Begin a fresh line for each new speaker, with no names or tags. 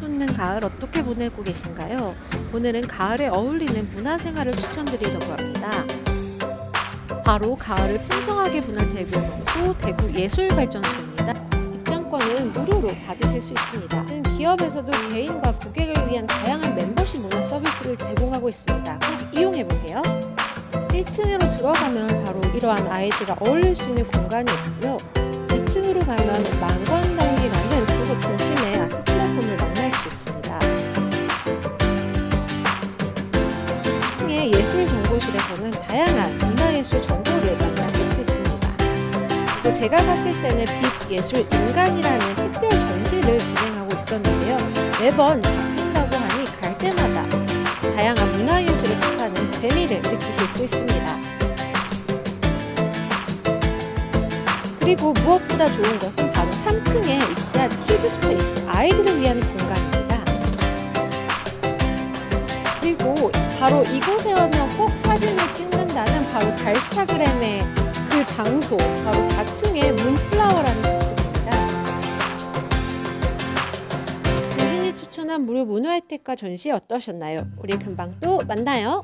돋는 가을 어떻게 보내고 계신가요? 오늘은 가을에 어울리는 문화생활을 추천드리려고 합니다. 바로 가을을 풍성하게 보는 대구 명소 대구 예술발전소입니다. 입장권은 무료로 받으실 수 있습니다. 기업에서도 개인과 고객을 위한 다양한 멤버십 문화 서비스를 제공하고 있습니다. 꼭 이용해 보세요. 1층으로 들어가면 바로 이러한 아이들과 어울릴 수 있는 공간이 있고요. 2층으로 가면 만관 2층의 예술 정보실에서는 다양한 문화예술 정보를 만나실 수 있습니다. 그리고 제가 갔을 때는 빛 예술 인간이라는 특별 전시를 진행하고 있었는데요. 매번 바뀐다고 하니 갈 때마다 다양한 문화예술을 접하는 재미를 느끼실 수 있습니다. 그리고 무엇보다 좋은 것은 바로 3층에 위치한 키즈 스페이스, 아이들을 위한 공간 바로 이곳에 오면 꼭 사진을 찍는다는 바로 달스타그램의 그 장소, 바로 4층의 문플라워라는 작품입니다. 진진이 추천한 무료 문화 혜택과 전시 어떠셨나요? 우리 금방 또 만나요.